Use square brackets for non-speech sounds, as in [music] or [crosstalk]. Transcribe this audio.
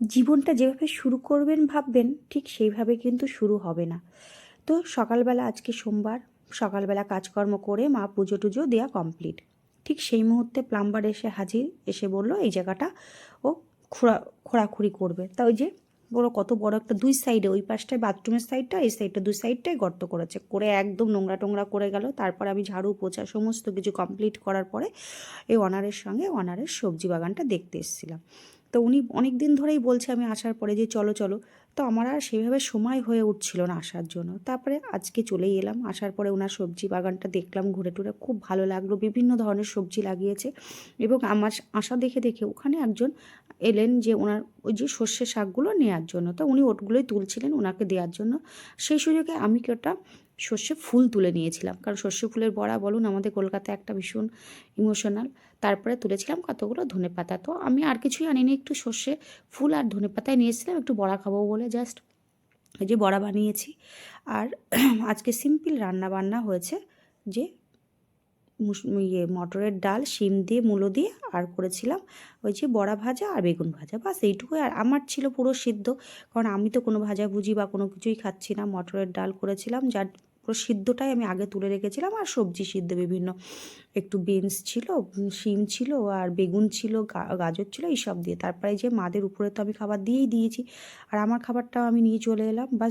জীবনটা যেভাবে শুরু করবেন ভাববেন, ঠিক সেইভাবে কিন্তু শুরু হবে না। তো সকালবেলা আজকে সোমবার, সকালবেলা কাজকর্ম করে মা পুজো টুজো দেওয়া কমপ্লিট। ঠিক সেই মুহূর্তে প্লাম্বার এসে হাজির, এসে বলল, এই জায়গাটা ও খোঁড়া খোঁড়াখুড়ি করবে। তা ওই যে বড় কত বড় একটা দুই সাইডে, ওই পাশটায় বাথরুমের সাইডটা, এই সাইডটা দুই সাইডটাই গর্ত করেছে। করে একদম নোংরা টোংরা করে গেল। তারপর আমি ঝাড়ু, পোছা সমস্ত কিছু কমপ্লিট করার পরে এই অনারের সঙ্গে অনারের সবজি বাগানটা দেখতে এসেছিলাম। তো উনি অনেক দিন ধরেই বলছে আমি আসার পরে যে চলো চলো। তো আমার আর সেভাবে সময় হয়ে উঠছিল না আসার জন্য। তারপরে আজকে চলেই এলাম। আসার পরে ওনার সবজি বাগানটা দেখলাম ঘুরে টুরে খুব ভালো লাগল। বিভিন্ন ধরনের সবজি লাগিয়েছে এবং আমার আশা দেখে দেখে ওখানে একজন এলেন যে ওনার ওই যে সর্ষে শাকগুলো নেওয়ার জন্য। তো উনি ওটগুলোই তুলছিলেন ওনাকে দেওয়ার জন্য। সেই সুযোগে আমি কি ওটা সর্ষে ফুল তুলে নিয়েছিলাম। কারণ সর্ষে ফুলের বড়া বলুন, আমাদের কলকাতায় একটা ভীষণ ইমোশনাল তারপরে তুলেছিলাম কতগুলো ধনে পাতা। তো আমি আর কিছুই আনিনি, একটু সর্ষে ফুল আর ধনে পাতায় নিয়েছিলাম একটু বড়া খাব বলে জাস্ট যে বড়া বানিয়েছি। আর [clears throat] আজকে সিম্পল রান্না বান্না হয়েছে যে ইয়ে মটরের ডাল, শিম দিয়ে, মূলো দিয়ে আর করেছিলাম ওই যে বড়া ভাজা আর বেগুন ভাজা। বাস এইটুকুই। আর আমার ছিল পুরো সিদ্ধ। কারণ আমি তো কোনো ভাজাভুজি বা কোনো কিছুই খাচ্ছি না। মটরের ডাল করেছিলাম। যার পুরো সিদ্ধটাই আমি আগে তুলে রেখেছিলাম। আর সবজি সিদ্ধ, বিভিন্ন একটু বিনস ছিল, শিম ছিল আর বেগুন ছিল গাজর ছিল, এইসব দিয়ে। তারপরে যে মাদের উপরে তো আমি খাবার দিয়েই দিয়েছি। আর আমার খাবারটাও আমি নিয়ে চলে এলাম। বা